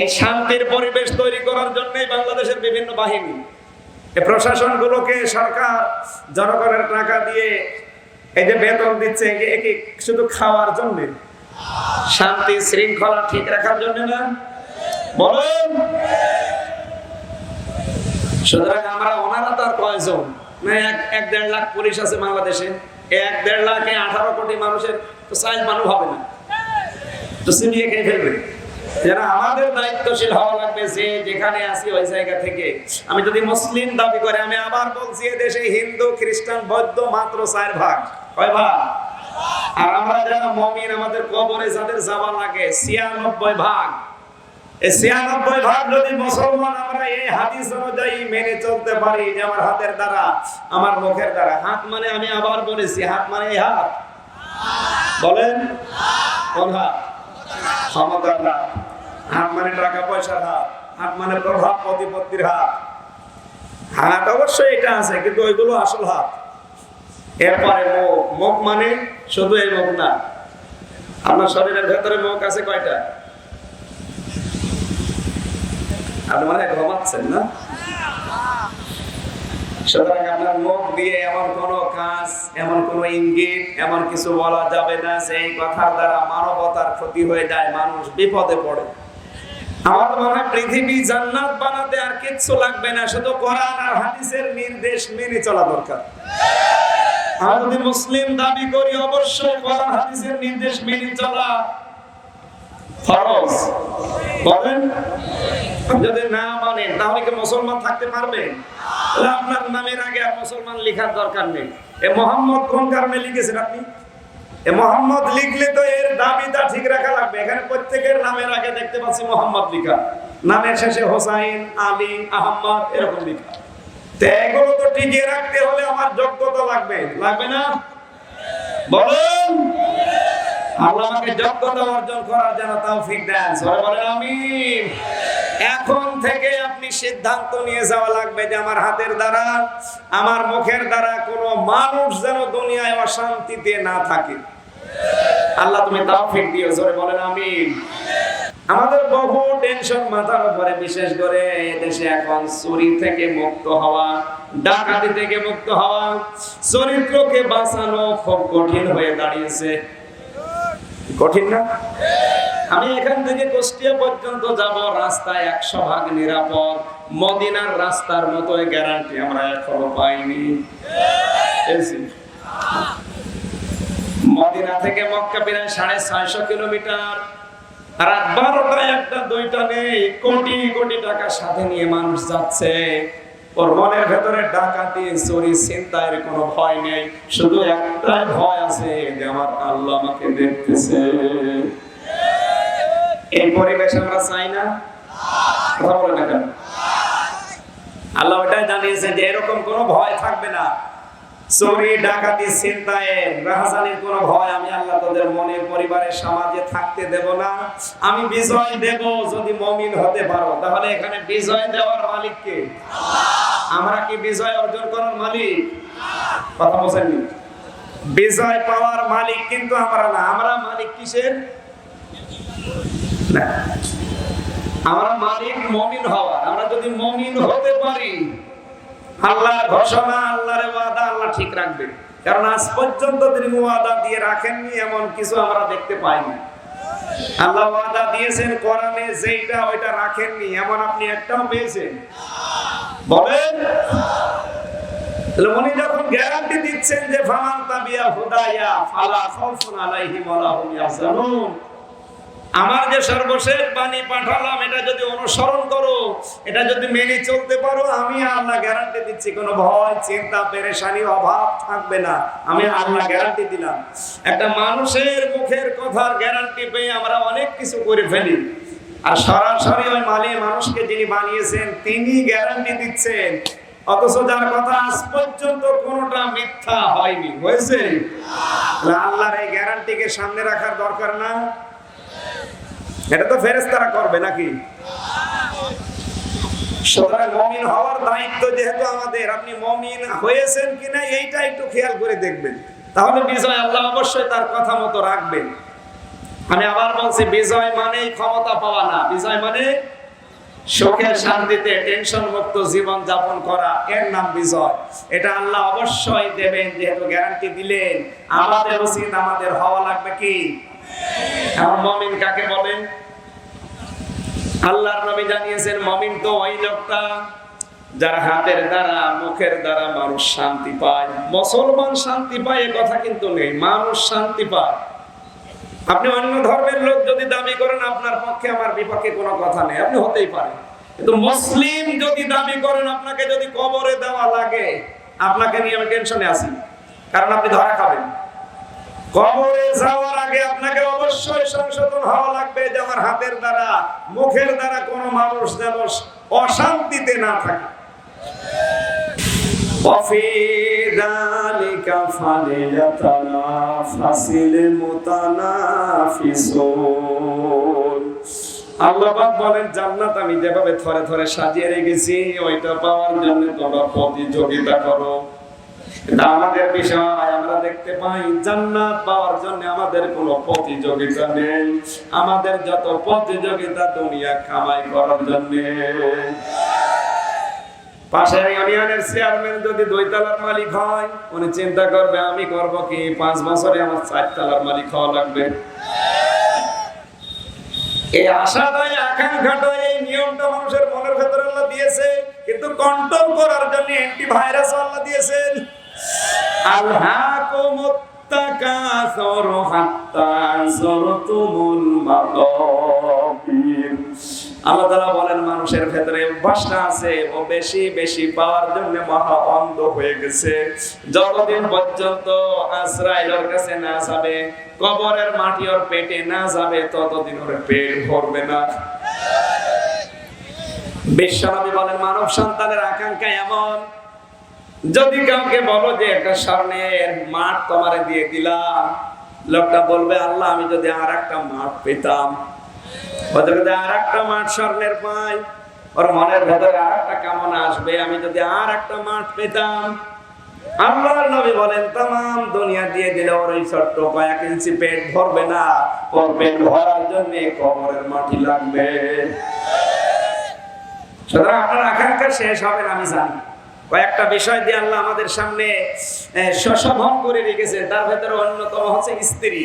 এই শান্তির পরিবেশ তৈরি করার জন্যই বাংলাদেশের বিভিন্ন বাহিনী এই প্রশাসনগুলোকে সরকার, জনগণের টাকা দিয়ে এই যে বেতন দিচ্ছে শুধু খাওয়ার জন্য। শান্তি শৃঙ্খলা ঠিক রাখার জন্য না। বলুন। সুতরাং আমরা ওনারা তো আর কয়জন না, এক এক দেড় লাখ পুলিশ আছে বাংলাদেশে। এক দেড় লাখে আঠারো কোটি মানুষের তো সাইজ মানুষ হবে না। তো সিনিয়ে খেয়ে ফেলবে। যারা আমাদের দায়িত্বশীল হওয়া লাগবে, যে যেখানে আছি ওই জায়গা থেকে। আমি যদি মুসলিম দাবি করে, আমি আবার বলছি দেশে হিন্দু, খ্রিস্টান, বৌদ্ধ মাত্র চার ভাগ। কয় ভাগ? আর আমরা যারা মমিন, আমাদের কবরে যাদের যাওয়া লাগে, ছিয়ানব্বই ভাগ। ছিয়ানব্বই ভাগ যদি মুসলমান, আমরা এই হাদিস অনুযায়ী মেনে চলতে পারি, যে আমার হাতের দ্বারা, আমার মুখের দ্বারা। হাত মানে আমি আবার বলেছি, হাত মানে এই হাত। বলেন? কোন হাত? ক্ষমতার হাত। হাত মানে টাকা পয়সার হাত হাত মানে প্রভাব প্রতিপত্তির হাত হাত অবশ্যই এটা আছে, কিন্তু ওইগুলো আসল হাত এরপরে মুখ মুখ মানে শুধু এই মুখ না। আপনার শরীরের ভেতরে মুখ আছে কয়টা? আপনি মানে ঘুমাচ্ছেন না? সুতরাং আপনার মুখ দিয়ে এমন কোন কাজ, এমন কোন ইঙ্গিত, এমন কিছু বলা যাবে না সেই কথার দ্বারা মানবতার ক্ষতি হয়ে যায়, মানুষ বিপদে পড়ে। আমার মনে পৃথিবী জান্নাত বানাতে আর কিচ্ছু লাগবে না, শুধু কোরআন আর হাদিসের নির্দেশ মেনে চলা দরকার। আমরা যদি মুসলিম দাবি করি, অবশ্যই কোরআন, হাদিসের নির্দেশ মেনে চলা ফরজ। বলেন? যদি না মানেন, তাহলে কি মুসলমান থাকতে তাহলে আপনার নামের আগে আর মুসলমান লেখার দরকার নেই। এ মোহাম্মদ কোন কারণে লিখেছেন আপনি? মোহাম্মদ লিখলে তো এর দাবিটা ঠিক রাখা লাগবে। এখানে প্রত্যেকের নামের আগে দেখতে পাচ্ছি মোহাম্মদ লিখা। নামের শেষে হোসাইন, আলী, আহম্মদ, এরকম লিখা। তো এগুলো তো টিকিয়ে রাখতে হলে আমার যোগ্যতা লাগবে। লাগবে না? বলুন। আল্লাহ আমাকে যোগ্যতা অর্জন করার জন্য তৌফিক দেন। সবাই বলেন আমিন। সিদ্ধান্ত নিয়ে যাওয়া লাগবে যে আমার হাতের দ্বারা, আমার মুখের দ্বারা কোনো মানুষ যেন দুনিয়ায় অশান্তিতে না থাকে। আল্লাহ তুমি তৌফিক দিও, জোরে বলেন আমিন। আমাদের বহু টেনশন মাথার উপরে, বিশেষ করে দেশে এখন চুরি থেকে মুক্ত হওয়া, ডাকাতি থেকে মুক্ত হওয়া, চরিত্রকে বাঁচানো খুব কঠিন হয়ে দাঁড়িয়েছে। কঠিন না? আমি এখান থেকে কুষ্টিয়া পর্যন্ত যাব, রাস্তায় একশো ভাগ নিরাপদ। মদিনার রাস্তার মতো গ্যারান্টি আমরা এখনও পাইনি। মদিনা থেকে মক্কা প্রায় সাড়ে ছয়শো কিলোমিটার। রাত বারোটায় একটা দুইটা নেই, কোটি কোটি টাকা সাথে নিয়ে মানুষ যাচ্ছে। ওর মনের ভেতরে ডাকাতি, চুরি চিন্তায় কোনো ভয় নেই। শুধু একটাই ভয় আছে যে আমার আল্লাহ আমাকে দেখতেছে। এই পরিবেশ আমরা চাই না। কথা বলে না কেন? আল্লাহ ওটাই জানিয়েছে যে এরকম কোনো ভয় থাকবে না। চুরি, ডাকাতি চিন্তায় রাহাজানির কোনো ভয় আমি আল্লাহ তোদের মনে পরিবারের সমাজে থাকতে দেব না। আমি বিজয় দেব যদি মমিন হতে পারো। তাহলে এখানে বিজয় দেওয়ার মালিক কে আমরা কি বিজয় অর্জন করার মালিক? কথা বলছেন বিজয় পাওয়ার মালিক কিন্তু আমরা না। আমরা মালিক কিসের? না। আমরা মালিক, মমিন হওয়ার। আমরা যদি মমিন হতে পারি আল্লাহ ঘোষণা, আল্লাহর ওয়াদা আল্লাহ ঠিক রাখবে। কারণ আজ পর্যন্ত তিনি ওয়াদা দিয়ে রাখেননি, এমন কিছু আমরা দেখতে পাইনি। আল্লাহ ওয়াদা দিয়েছেন কোরআনে, যেইটা ওইটা রাখেননি, এমন আপনি একটাও পেয়েছেন। বলেন। উনি যখন গ্যারান্টি দিচ্ছেন যে, ফামান তাবিয়া হুদায়া, ফালা খাউফুন আলাইহিম ওয়ালা হুম ইয়াহজানুন। আমার যে সর্বশেষ বাণী পাঠালাম, এটা যদি অনুসরণ করো, এটা যদি মেনে চলতে পারো, আমি আল্লাহ গ্যারান্টি দিচ্ছি, কোনো ভয়, চিন্তা, পেরেশানি, অভাব থাকবে না। আমি আল্লাহ গ্যারান্টি দিলাম। একটা মানুষের মুখের কথার গ্যারান্টি পেয়ে আমরা অনেক কিছু করে ফেলি। আর সরাসরি ওই মালি মানুষকে যিনি বানিয়েছেন, তিনি গ্যারান্টি দিচ্ছেন। অথচ যার কথা আজ পর্যন্ত কোনোটা মিথ্যা হয়নি। হয়েছে? আল্লাহর এই গ্যারান্টিকে সামনে রাখার দরকার না। এটা তো ফেরেস্তারা করবে নাকি? মমিন হওয়ার দায়িত্ব যেহেতু আমাদের, আপনি মমিন হয়েছেন একটু খেয়াল করে দেখবেন। তাহলে বিজয় আল্লাহ অবশ্যই তার কথা মতো রাখবেন। আমি আবার বলছি, বিজয় মানে ক্ষমতা পাওয়া না। বিজয় মানে সুখে শান্তিতে টেনশন মুক্ত জীবন যাপন করা এর নাম বিজয়। এটা আল্লাহ অবশ্যই দেবেন, যেহেতু গ্যারান্টি দিলেন। আমাদের উচিত, আমাদের হওয়া লাগবে কি? মমিন কাকে বলেন? আল্লাহর নবী জানিয়েছেন, মমিন তো ওই লোকটা যার হাতের দ্বারা, মুখের দ্বারা মানুষ শান্তি পায়। মুসলমান শান্তি পায় এ কথা কিন্তু নেই, মানুষ শান্তি পায়। আপনি অন্য ধর্মের লোক যদি দাবি করেন, আপনার পক্ষে আমার বিপক্ষে কোনো কথা নেই। আপনি হতেই পারেন। কিন্তু মুসলিম যদি দাবি করেন, আপনাকে যদি কবরে দেওয়া লাগে, আপনাকে নিয়ে আমি টেনশনে আছি। কারণ আপনি ধরা খাবেন। কবরে যাওয়ার আগে আপনাকে অবশ্যই সংশোধন হওয়া লাগবে যে আমার হাতের দ্বারা, মুখের দ্বারা কোনো মানুষ যেন অশান্তিতে না থাকে। وفي ذلك فليتنافس المتنافسون আল্লাহ পাক বলেন জান্নাত আমি যেভাবে থরে থরে সাজিয়ে রেখেছি ওইটা পাওয়ার জন্য তোমরা প্রতিযোগিতা করো এটা আমাদের বিষয় আমরা দেখতে পাই জান্নাত পাওয়ার জন্য আমাদের কোনো প্রতিযোগিতা নেই আমাদের যত প্রতিযোগিতা দুনিয়া কামাই করার জন্য পাশের ইউনিয়নের চেয়ারম্যান যদি দুই তলার মালিক হয়, উনি চিন্তা করবে, আমি করব কি? পাঁচ বছরে আমার চার তলার মালিক হওয়া লাগবে। এই আশাটাই আকাঙ্ক্ষাটাই এই নিয়মটা মানুষের মনের ভেতরে আল্লাহ দিয়েছে, কিন্তু কন্ট্রোল করার জন্য অ্যান্টি ভাইরাস আল্লাহ দিয়েছেন। আল্লাহকুমুত তাকাসুর হাত্তা যুরতুমুল মাকাবির আল্লাহ তাআলা বলেন, মানুষের ভেতরে অভ্যাসটা আছে ও বেশি বেশি পাওয়ার জন্য মহা অন্ধ হয়ে গেছে। যতদিন পর্যন্ত আজরাইলের কাছে না যাবে, কবরের মাটি ওর পেটে না যাবে, ততদিন ওর পেট ভরবে না। বিশ্বনবী বলেন, মানব সন্তানের আকাঙ্ক্ষা এমন, যদি কাউকে বলো যে, একটা স্বর্ণের মাঠ তোমারে দিয়ে দিলাম। লোকটা বলবে, আল্লাহ, আমি যদি আর একটা মাঠ পেতাম আর একটা মাঠ স্বর্ণের পাই ওর মনের ভেতরে আর একটা আসবে। আমি যদি আর একটা মাঠ পেতাম, আল্লাহর নবী বলেন তাম দুনিয়া দিয়ে দিলে ওর ছোট্ট কয়েক ইঞ্চি পেট ভরবে না। ওর পেট ভরার জন্য কবরের মাটি লাগবে। সুতরাং আপনার আকাঙ্ক্ষা শেষ হবে আমি জানি। কয়েকটা বিষয় দিয়ে আল্লাহ আমাদের সামনে শোষভন করে রেখেছে তার ভেতরে অন্যতম হচ্ছে স্ত্রী।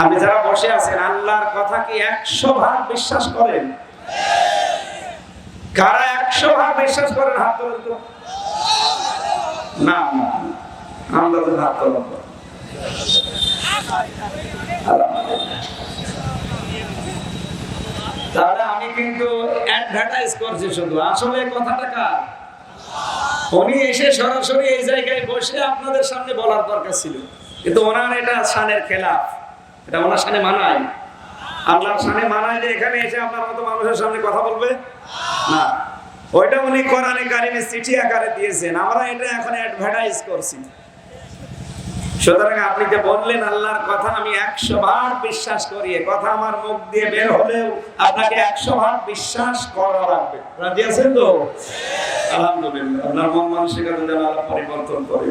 আপনি যারা বসে আছেন, আল্লাহর কথা কি একশো ভাগ বিশ্বাস করেন। কারা একশো ভাগ বিশ্বাস করেন, হাত তোলেন তো। না তো হাত তোলেন তাহলে আমি কিন্তু অ্যাডভার্টাইজ করছি শুধু। আসলে কথাটা কার? উনি এসে সরাসরি এই জায়গায় বসে আপনাদের সামনে বলার দরকার ছিল। কিন্তু ওনার এটা সানের খেলাফ। এটা ওনার সামনে মানায়। আল্লাহর সামনে মানায় যে এখানে এসে আপনার মতো মানুষের সামনে কথা বলবে? না। ওইটা উনি কোরআনে কারিমে চিঠি আকারে দিয়েছেন। আমরা এটা এখন অ্যাডভার্টাইজ করছি। সুতরাং আপনি যে বললেন আল্লাহর কথা, আমি একশো ভাগ বিশ্বাস করি কথা আমার মুখ দিয়ে বের হলেও আপনাকে একশো ভাগ বিশ্বাস করা লাগবে। রাজি আছেন তো? আলহামদুলিল্লাহ। আপনার মন মানসিকতা যেন আল্লাহ পরিবর্তন করে।